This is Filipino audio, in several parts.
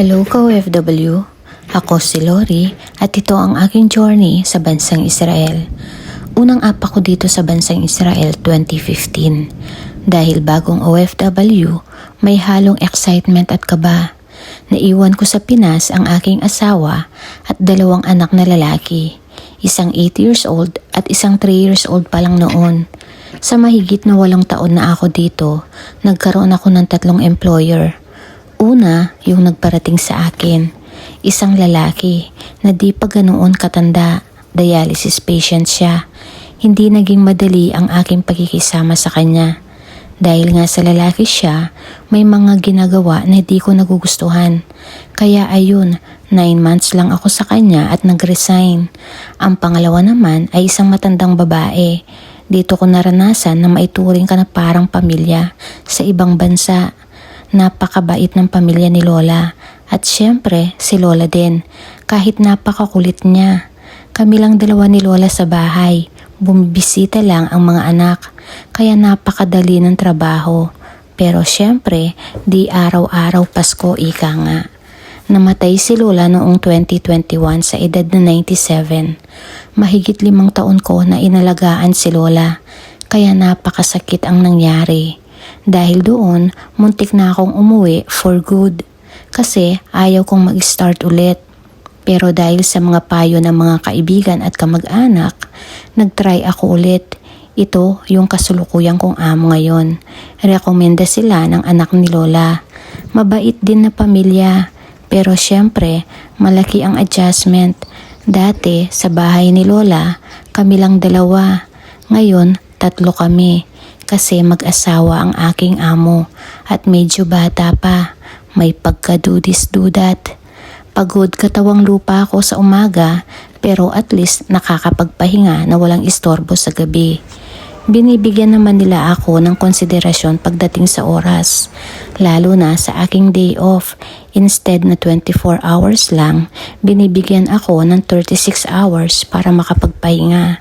Hello ka-OFW, ako si Lori at ito ang aking journey sa bansang Israel. Unang apa ko dito sa bansang Israel 2015. Dahil bagong OFW, may halong excitement at kaba. Naiwan ko sa Pinas ang aking asawa at dalawang anak na lalaki. Isang 8 years old at isang 3 years old pa lang noon. Sa mahigit na walong taon na ako dito, nagkaroon ako ng tatlong employer. Una, yung nagparating sa akin. Isang lalaki na di pa ganoon katanda, dialysis patient siya. Hindi naging madali ang aking pagkikisama sa kanya. Dahil nga sa lalaki siya, may mga ginagawa na di ko nagugustuhan. Kaya ayun, 9 months lang ako sa kanya at nag-resign. Ang pangalawa naman ay isang matandang babae. Dito ko naranasan na maituring ka na parang pamilya sa ibang bansa. Napakabait ng pamilya ni Lola. At syempre, si Lola din. Kahit napakakulit niya. Kami lang dalawa ni Lola sa bahay. Bumibisita lang ang mga anak. Kaya napakadali ng trabaho. Pero syempre, di araw-araw Pasko ika nga. Namatay si Lola noong 2021 sa edad na 97. Mahigit limang taon ko na inalagaan si Lola. Kaya napakasakit ang nangyari. Dahil doon, muntik na akong umuwi for good. Kasi ayaw kong mag-start ulit. Pero dahil sa mga payo ng mga kaibigan at kamag-anak, nag-try ako ulit. Ito yung kasulukuyan kong amo ngayon. Rekomenda sila ng anak ni Lola. Mabait din na pamilya. Pero syempre, malaki ang adjustment. Dati, sa bahay ni Lola, kami lang dalawa. Ngayon, tatlo kami. Kasi mag-asawa ang aking amo at medyo bata pa. May pagkadudis-dudat. Pagod katawang lupa ako sa umaga pero at least nakakapagpahinga na walang istorbo sa gabi. Binibigyan naman nila ako ng konsiderasyon pagdating sa oras, lalo na sa aking day off. Instead na 24 hours lang, binibigyan ako ng 36 hours para makapagpahinga.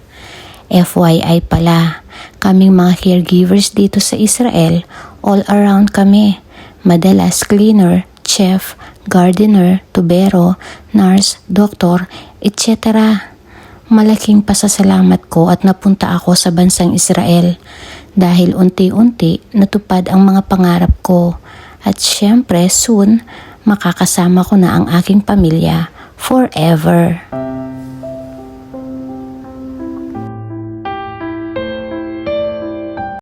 FYI pala, kaming mga caregivers dito sa Israel, all around kami. Madalas cleaner, chef, gardener, tubero, nurse, doktor, etc. Malaking pasasalamat ko at napunta ako sa bansang Israel dahil unti-unti natupad ang mga pangarap ko at syempre soon makakasama ko na ang aking pamilya forever.